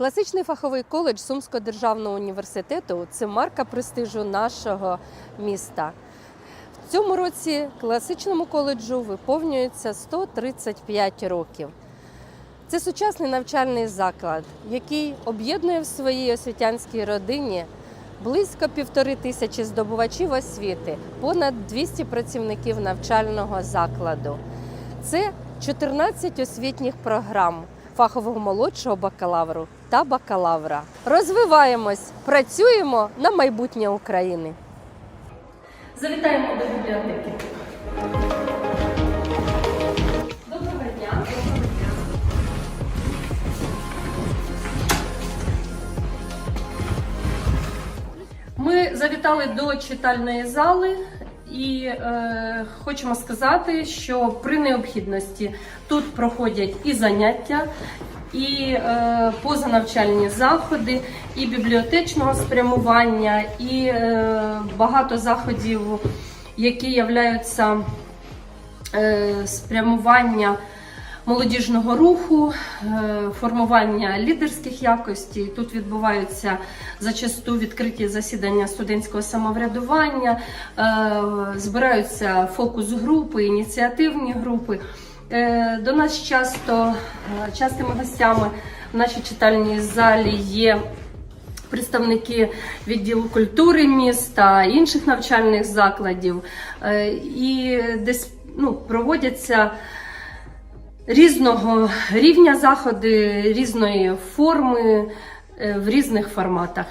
Класичний фаховий коледж Сумського державного університету це марка престижу нашого міста. В цьому році класичному коледжу виповнюється 135 років. Це сучасний навчальний заклад, який об'єднує в своїй освітянській родині близько півтори тисячі здобувачів освіти, понад 200 працівників навчального закладу. Це 14 освітніх програм фахового молодшого бакалавру та бакалавра. Розвиваємось, працюємо на майбутнє України. Завітаємо до бібліотеки. Доброго дня. Ми завітали до читальної зали і е, хочемо сказати, що при необхідності тут проходять і заняття, і е, позанавчальні заходи, і бібліотечного спрямування, і е, багато заходів, які являються е, спрямування молодіжного руху, е, формування лідерських якостей. Тут відбуваються зачасту відкриті засідання студентського самоврядування, е, збираються фокус-групи, ініціативні групи. Е, До нас часто частими гостями в нашій читальній залі є представники відділу культури міста, інших навчальних закладів, і десь ну, проводяться різного рівня заходи, різної форми е, в різних форматах.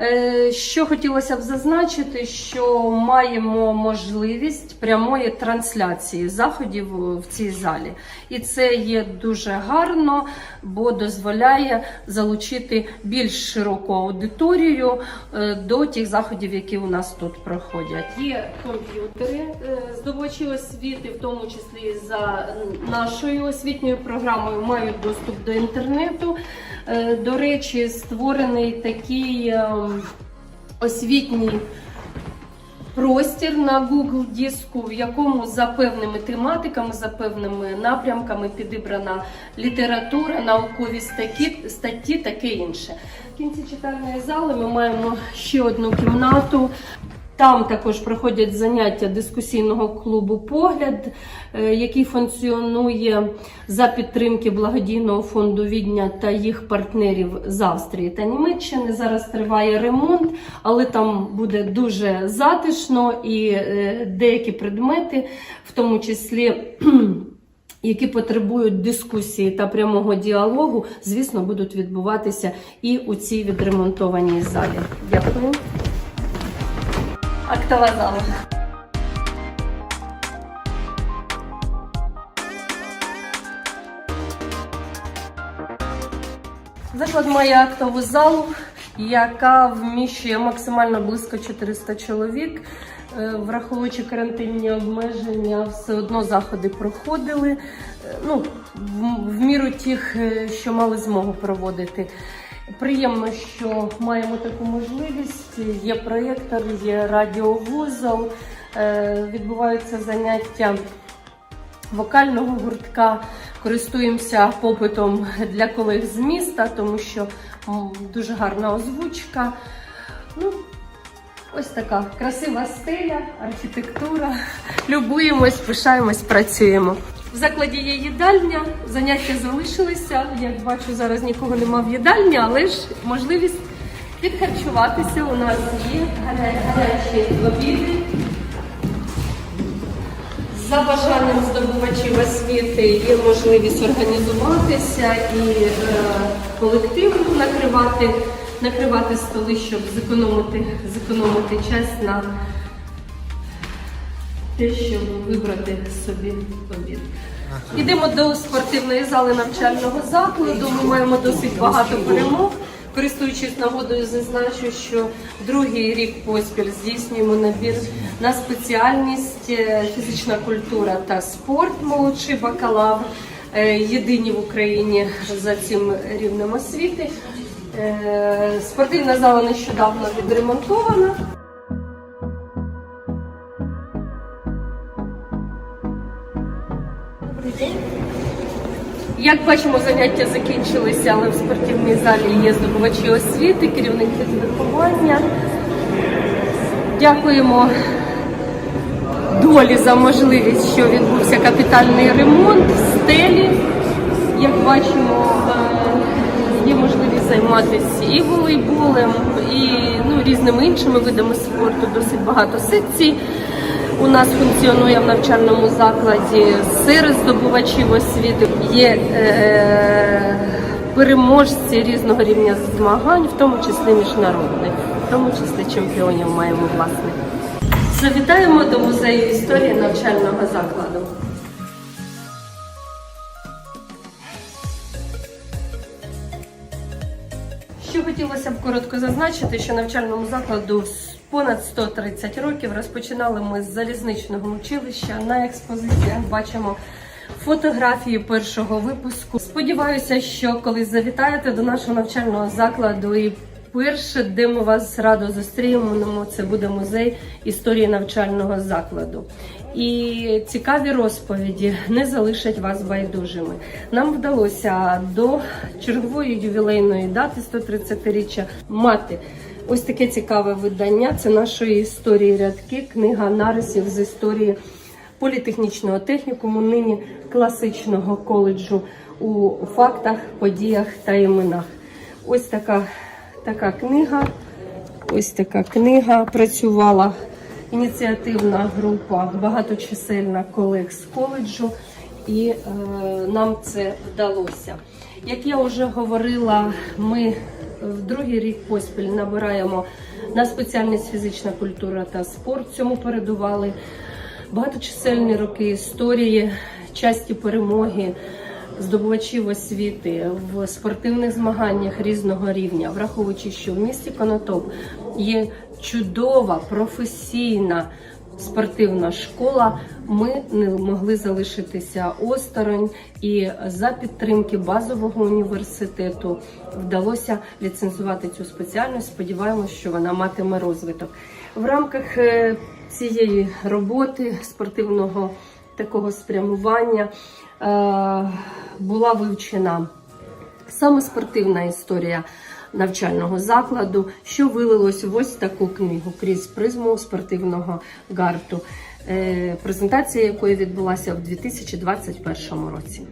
Е, Що хотілося б зазначити, що маємо можливість прямої трансляції заходів в цій залі, і це є дуже гарно, бо дозволяє залучити більш широку аудиторію е, до тих заходів, які у нас тут проходять. Є комп'ютери, е, здобувачі освіти, в тому числі за нашою освітньою програмою, мають доступ до інтернету. Е, До речі, створений такий ем, освітній простір на Google диску, в якому за певними тематиками, за певними напрямками підібрана література, наукові статті, статті таке інше. В кінці читальної зали ми маємо ще одну кімнату. Там також проходять заняття дискусійного клубу Погляд, е, який функціонує за підтримки благодійного фонду Відня та їх партнерів з Австрії та Німеччини. Зараз триває ремонт, але там буде дуже затишно і е, деякі предмети, в тому числі. Які потребують дискусії та прямого діалогу, звісно, будуть відбуватися і у цій відремонтованій залі. Дякую. Актова зала. Заклад має актову залу, яка вміщує максимально близько 400 чоловік. Е, Враховуючи карантинні обмеження, все одно заходи проходили. Е, Ну, в- міру тих, е, що мали змогу проводити. Приємно, що маємо таку можливість. Є проєктор, є радіовузол, відбуваються заняття вокального гуртка. Користуємося попитом для колег з міста, тому що дуже гарна озвучка. Ну, ось така красива стеля, архітектура. Любуємось, пишаємось, працюємо. В закладі є їдальня, заняття залишилися. Як бачу, зараз нікого нема в їдальні, але ж можливість підхарчуватися у нас є гаря- гарячі обіди. За бажанням здобувачів освіти є можливість організуватися і е, колективно накривати, накривати столи, щоб зекономити, зекономити час на те, щоб вибрати собі обід. Йдемо до спортивної зали навчального закладу. Ми маємо досить багато перемог. Користуючись нагодою, зазначу, що другий рік поспіль здійснюємо набір на спеціальність е, фізична культура та спорт, молодший бакалавр. Е, Єдині в Україні за цим рівнем освіти. Е, Спортивна зала нещодавно відремонтована. Добрий день. Як бачимо, заняття закінчилися, але в спортивній залі є здобувачі освіти, керівник виховання. Dякуємо долі за можливість, що відбувся капітальний ремонт стелі. Як бачимо, займатися і волейболем, і ну, різними іншими видами спорту. Досить багато секцій. У нас функціонує в навчальному закладі серед здобувачів освіти. Є е, переможці різного рівня змагань, в тому числі міжнародних, в тому числі чемпіонів маємо власне. Завітаємо до музею історії навчального закладу. Хотілося б коротко зазначити, що навчальному закладу понад 130 років розпочинали ми з залізничного училища. На експозиціях бачимо фотографії першого випуску. Сподіваюся, що коли завітаєте до нашого навчального закладу і перше, де ми вас радо зустрінемо, це буде музей історії навчального закладу. І цікаві розповіді не залишать вас байдужими. Нам вдалося до чергової ювілейної дати 130-річчя мати ось таке цікаве видання. Це нашої історії рядки, книга нарисів з історії політехнічного технікуму, нині класичного коледжу у фактах, подіях та іменах. Ось така, така книга. Ось така книга працювала ініціативна група, багаточисельна колег з коледжу, і е, нам це вдалося. Як я вже говорила, ми в другий рік поспіль набираємо на спеціальність фізична культура та спорт. Цьому передували багаточисельні роки історії, часті перемоги здобувачів освіти в спортивних змаганнях різного рівня, враховуючи, що в місті Конотоп є чудова професійна спортивна школа. Ми не могли залишитися осторонь, і за підтримки базового університету вдалося ліцензувати цю спеціальність. Сподіваємось, що вона матиме розвиток в рамках е, цієї роботи спортивного такого спрямування. Е, Була вивчена саме спортивна історія навчального закладу, що вилилось в ось таку книгу крізь призму спортивного гарту, е, презентація якої відбулася в 2021 році.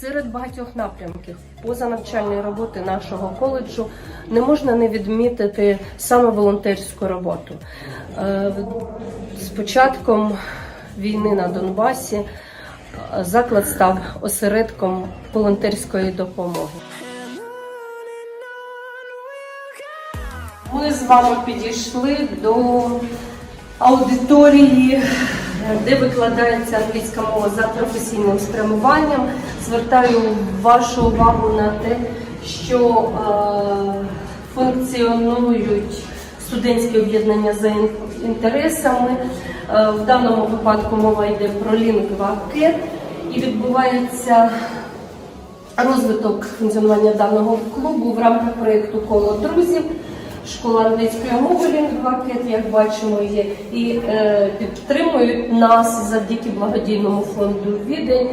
Серед багатьох напрямків позанавчальної роботи нашого коледжу не можна не відмітити саме волонтерську роботу. Е, З початком війни на Донбасі заклад став осередком волонтерської допомоги. Ми з вами підійшли до аудиторії, де викладається англійська мова за професійним спрямуванням. Звертаю вашу увагу на те, що е, функціонують студентські об'єднання за інтересами. Е, в даному випадку мова йде про лінгвакет і відбувається розвиток функціонування даного клубу в рамках проєкту Коло друзів. Школа англійської мови Лінгвакет, як бачимо, є і е, підтримують нас завдяки благодійному фонду Відень.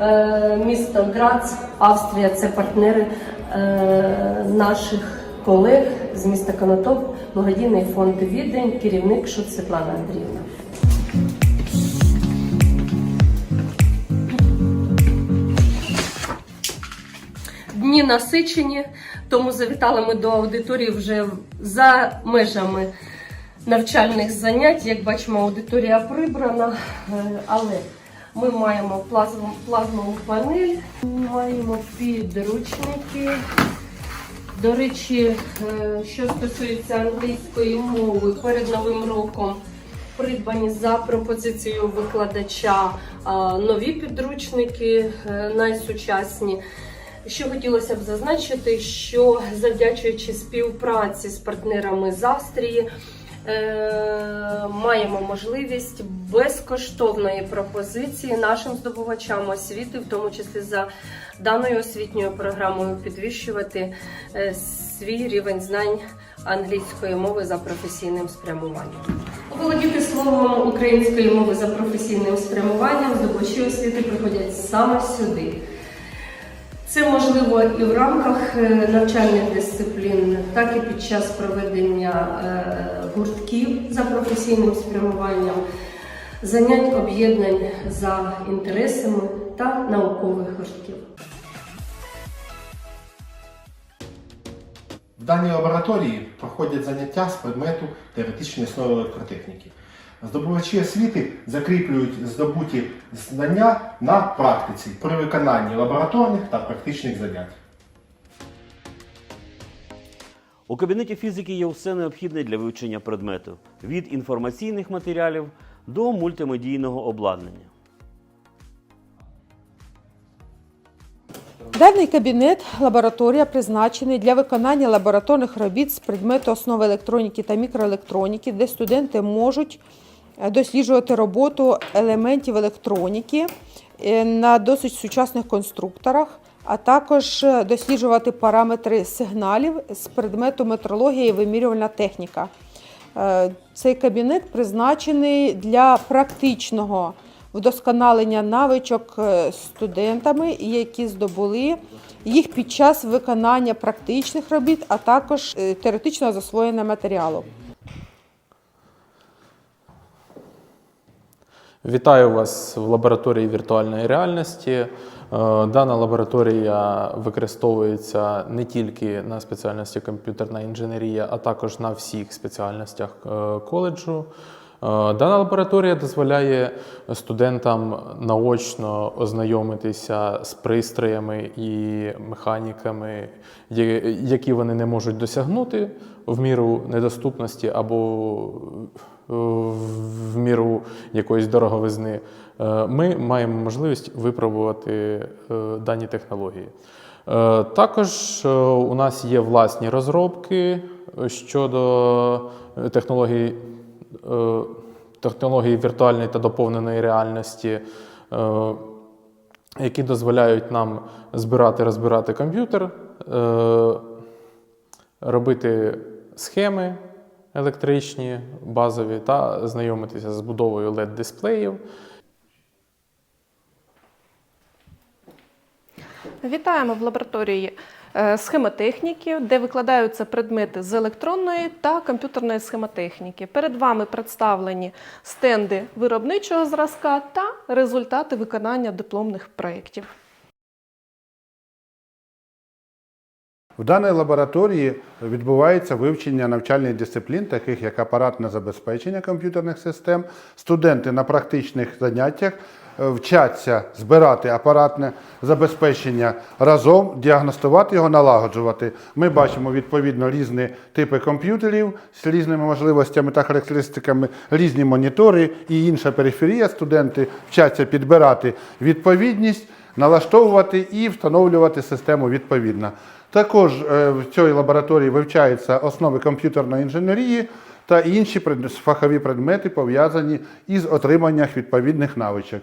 Е, місто Грац, Австрія це партнери е, наших колег з міста Конотоп, благодійний фонд Відень, керівник Шут Світлана Андріївна. Дні насичені, тому завітали ми до аудиторії вже за межами навчальних занять. Як бачимо, аудиторія прибрана, е, але ми маємо плазмову панель, маємо підручники. До речі, е, що стосується англійської мови, перед новим роком придбані за пропозицією викладача нові підручники е, найсучасні. Що хотілося б зазначити, що завдячуючи співпраці з партнерами з Австрії, е, маємо можливість безкоштовної пропозиції нашим здобувачам освіти, в тому числі за даною освітньою програмою, підвищувати е, свій рівень знань англійської мови за професійним спрямуванням. Володіти словом української мови за професійним спрямуванням здобувачі освіти приходять саме сюди. Це можливо і в рамках е, навчальних дисциплін, так і під час проведення е, гуртків за професійним спрямуванням, занять об'єднань за інтересами та наукових гуртків. Даній лабораторії проходять заняття з предмету теоретичної основи електротехніки. Здобувачі освіти закріплюють здобуті знання на практиці при виконанні лабораторних та практичних занять. У кабінеті фізики є все необхідне для вивчення предмету від інформаційних матеріалів до мультимедійного обладнання. Даний кабінет лабораторія призначений для виконання лабораторних робіт з предмету основи електроніки та мікроелектроніки, де студенти можуть е, досліджувати роботу елементів електроніки е, на досить сучасних конструкторах, а також е, досліджувати параметри сигналів з предмету метрологія і вимірювальна техніка. Цей кабінет призначений для практичного вдосконалення навичок е, студентами, які здобули їх під час виконання практичних робіт, а також е, теоретичного засвоєння матеріалу. Вітаю вас в лабораторії віртуальної реальності. Е, Дана лабораторія використовується не тільки на спеціальності комп'ютерна інженерія, а також на всіх спеціальностях коледжу. Е, Дана лабораторія дозволяє студентам наочно ознайомитися з пристроями і механіками, які вони не можуть досягнути в міру недоступності або в міру якоїсь дороговизни. Е, Ми маємо можливість випробувати е, дані технології. Також у нас є власні розробки щодо технологій технології віртуальної та доповненої реальності, е, які дозволяють нам збирати, розбирати комп'ютер, е, робити схеми електричні, базові та знайомитися з будовою LED-дисплеїв. Вітаємо в лабораторії е, схемотехніки, де викладаються предмети з електронної та комп'ютерної схемотехніки. Перед вами представлені стенди виробничого зразка та результати виконання дипломних проєктів. В даній лабораторії відбувається вивчення навчальних дисциплін, таких як апаратне забезпечення комп'ютерних систем. Студенти на практичних заняттях е, вчаться збирати апаратне забезпечення разом, діагностувати його, налагоджувати. Ми бачимо відповідно різні типи комп'ютерів з різними можливостями та характеристиками, різні монітори і інша периферія. Студенти вчаться підбирати відповідність налаштовувати і встановлювати систему відповідно. Також е, в цій лабораторії вивчаються основи комп'ютерної інженерії та інші фахові предмети, пов'язані із отриманням відповідних навичок.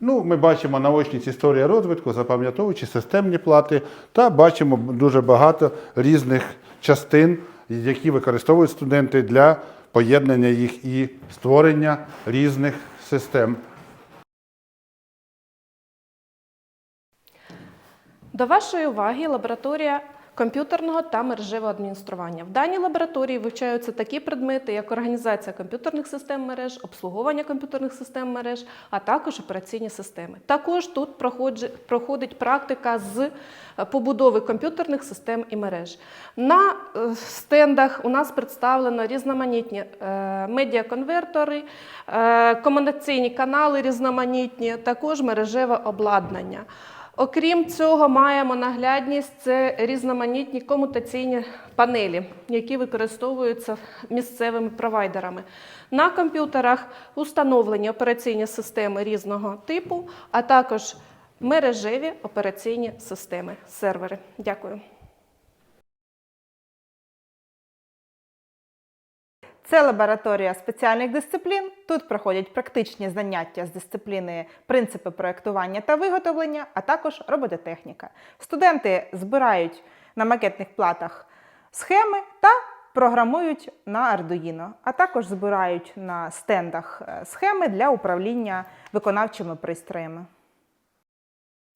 Ну, ми бачимо наочність історія розвитку, запам'ятовуючи системні плати, та бачимо дуже багато різних частин, які використовують студенти для поєднання їх і створення різних систем. До вашої уваги лабораторія комп'ютерного та мережевого адміністрування. В даній лабораторії вивчаються такі предмети, як організація комп'ютерних систем мереж, обслуговування комп'ютерних систем мереж, а також операційні системи. Також тут проходить практика з е, побудови комп'ютерних систем і мереж. На е, стендах у нас представлено різноманітні е, медіаконвертори, комунікаційні канали різноманітні, також мережеве обладнання. Окрім цього, маємо наглядність це різноманітні комутаційні панелі, які використовуються місцевими провайдерами. На комп'ютерах установлені операційні системи різного типу, а також мережеві операційні системи, сервери. Дякую. Це лабораторія спеціальних дисциплін. Тут проходять практичні заняття з дисципліни принципи проєктування та виготовлення, а також робототехніка. Студенти збирають на макетних платах схеми та програмують на Arduino, а також збирають на стендах е, схеми для управління виконавчими пристроями.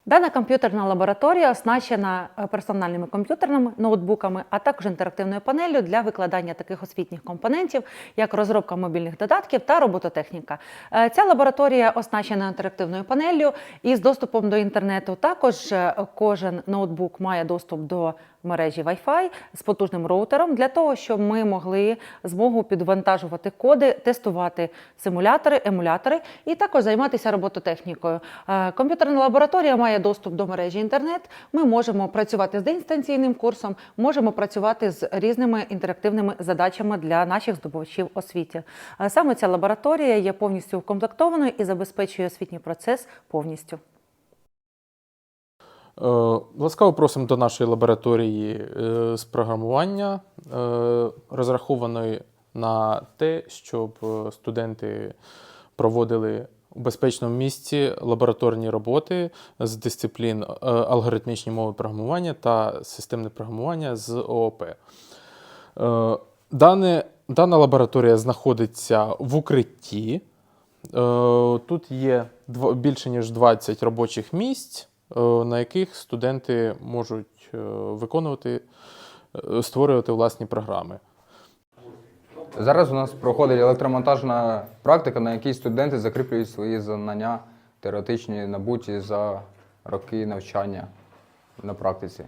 Дана комп'ютерна лабораторія оснащена е, персональними комп'ютерними, ноутбуками, а також інтерактивною панелью для викладання таких освітніх компонентів, як розробка мобільних додатків та робототехніка. Е, Ця лабораторія оснащена інтерактивною панелью із доступом до інтернету. Також е, кожен ноутбук має доступ до мережі Wi-Fi з потужним роутером для того, щоб ми могли змогу підвантажувати коди, тестувати симулятори, емулятори і також займатися робототехнікою. Е, Комп'ютерна лабораторія має доступ до мережі інтернет. Ми можемо працювати з дистанційним курсом, можемо працювати з різними інтерактивними задачами для наших здобувачів освіти. Е, Саме ця лабораторія є повністю укомплектованою і забезпечує освітній процес повністю. Е, Ласкаво просимо до нашої лабораторії е, з програмування, е, розрахованої на те, щоб студенти проводили у безпечному місці лабораторні роботи з дисциплін алгоритмічні мови програмування та системне програмування з ООП. Дане, дана лабораторія знаходиться в укритті. Тут є більше ніж 20 робочих місць, на яких студенти можуть е, виконувати, е, створювати власні програми. Зараз у нас проходить електромонтажна практика, на якій студенти закріплюють свої знання теоретичні набуті за роки навчання на практиці.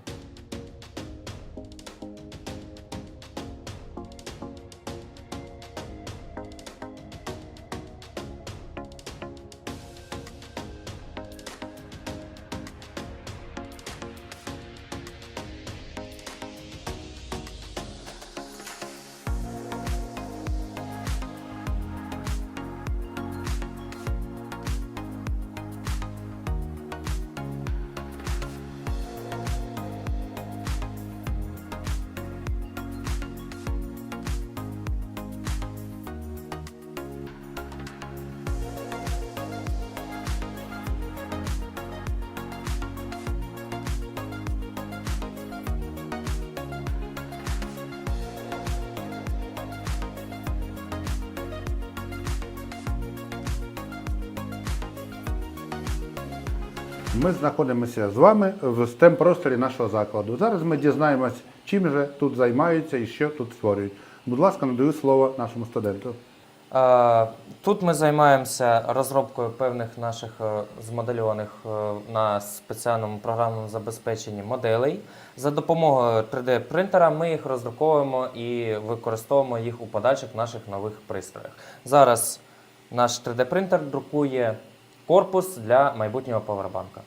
Ми знаходимося з вами в stem просторі нашого закладу. Зараз ми дізнаємось, чим же тут займаються і що тут створюють. Будь ласка, надаю слово нашому студенту. Тут ми займаємося розробкою певних наших е, змоделюваних е, на спеціальному програмному забезпеченні моделей. За допомогою 3D-принтера ми їх роздруковуємо і використовуємо їх у подальших наших нових пристроях. Зараз наш 3D-принтер друкує корпус для майбутнього павербанка.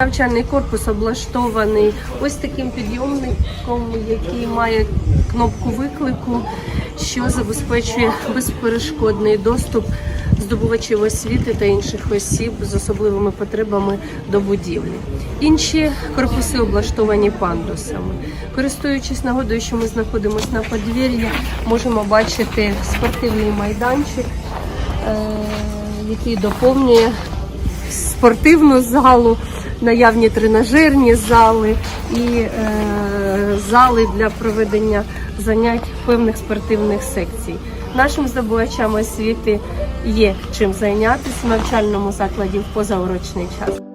Навчальний корпус облаштований ось таким підйомником, який має кнопку виклику, що забезпечує безперешкодний доступ здобувачів освіти та інших осіб з особливими потребами до будівлі. Інші корпуси облаштовані пандусами. Користуючись нагодою, що ми знаходимося на подвір'ї, можемо бачити спортивний майданчик, е, який доповнює спортивну залу, наявні тренажерні зали і е, зали для проведення занять певних спортивних секцій. Нашим здобувачам освіти є чим зайнятися в навчальному закладі в позаурочний час.